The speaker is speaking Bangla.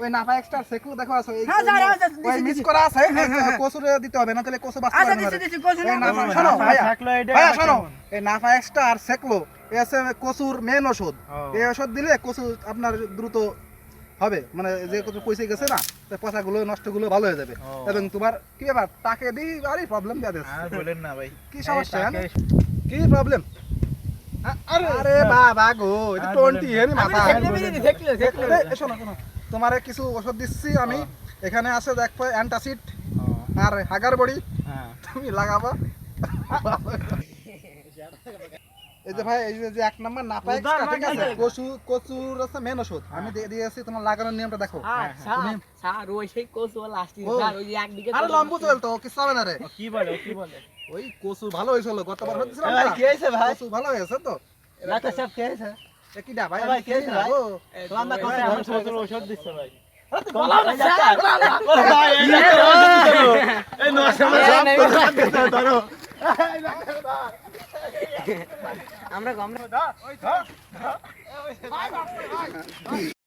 ওই নাফা এক্সট্রা সেকু দেখো আছে হ্যাঁ, স্যার, হ্যাঁ, ওই মিস করা আছে কসুরে দিতে হবে না তাহলে কসু বাঁচতে আচ্ছা দিছি দিছি কইছো না শোনো ভাইয়া। ভাইয়া শোনো এই নাফা এক্সট্রা আর সেকলো এই কসুর মেন ওষুধ। এই ওষুধ দিলে কসু আপনার দ্রুত হবে মানে যে কচু পয়সা গেছে না নষ্টগুলো ভালো হয়ে যাবে। এবং তোমার কি ব্যাপার টাকে দিই আরে প্রবলেম যাবে আর বলেন না ভাই। কি সমস্যা হ্যাঁ? কি প্রবলেম আরে আরে বাবা গো এটা টোয়েন্টি বলেন মাথা। দেখলে দেখলে দেখলে শোনো শোনো। তোমারে কিছু ওষুধ দিচ্ছি আমি। এখানে আছে দেখো অ্যান্টাসিড আর হাগার বড়ি হ্যাঁ। তুমি লাগাবা। এই যে ভাই এই যে- যে এক নাম্বার না পাই ঠিক আছে? কচু কচুর আছে মেন ওষুধ। আমি দিয়ে দিয়েছি তোমার লাগানোর নিয়মটা দেখো। আর স্যার ওই সেই কোচ ও লাস্টে স্যার ওই যে একদিকে আরে লম্বু চলতো কিছু হবে না রে। কি বলে কি বলে? ওই কচু ভালো হয়েছিল গতবার হচ্ছিল ভাই, কি হয়েছে ভাই? কচু ভালো হয়েছে তো। কে আছে এ কি ভাই ভাই, না গো। তোমার আমার ওষুধ দিচ্ছে ভাই। সব